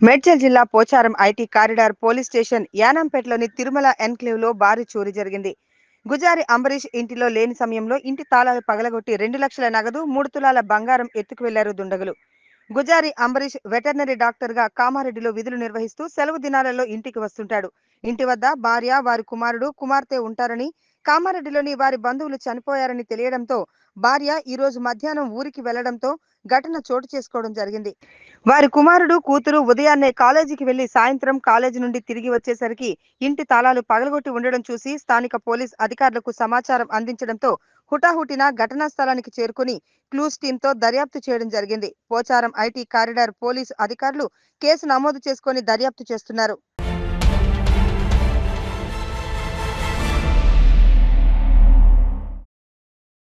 మేడ్చల్ జిల్లా Pocharam IT corridor police station యానంపేటలోని Tirumala ఎన్క్లేవ్లో భారీ చోరీ జరిగింది. గుజారి అంబరీష్ ఇంటిలో లేని సమయంలో ఇంటి తాళాలు పగలగొట్టి రెండు లక్షల నగదు మూడు తులాల బంగారం ఎత్తుకు వెళ్ళారు దుండగులు. గుజారి అంబరీష్ వెటర్నరీ డాక్టర్గా కామారెడ్డిలో విధులు నిర్వహిస్తూ సెలవు దినాలలో ఇంటికి వస్తుంటాడు. ఇంటి వద్ద భార్య వారి కుమారుడు కుమార్తె ఉంటారని కామారెడ్డిలోని వారి బంధువులు చనిపోయారని తెలియడంతో భార్య ఈ రోజు మధ్యాహ్నం ఊరికి వెళ్ళడంతో ఘటన చోటు చేసుకోవడం జరిగింది. వారి కుమారుడు కూతురు ఉదయాన్నే కాలేజీకి వెళ్ళి సాయంత్రం కాలేజీ నుండి తిరిగి వచ్చేసరికి ఇంటి తాళాలు పగలగొట్టి ఉండడం చూసి స్థానిక పోలీస్ అధికారులకు సమాచారం అందించడంతో హుటాహుటిన ఘటనా స్థలానికి చేరుకుని క్లూస్ టీంతో దర్యాప్తు చేయడం జరిగింది. పోచారం ఐటీ కారిడార్ పోలీసు అధికారులు కేసు నమోదు చేసుకుని దర్యాప్తు చేస్తున్నారు.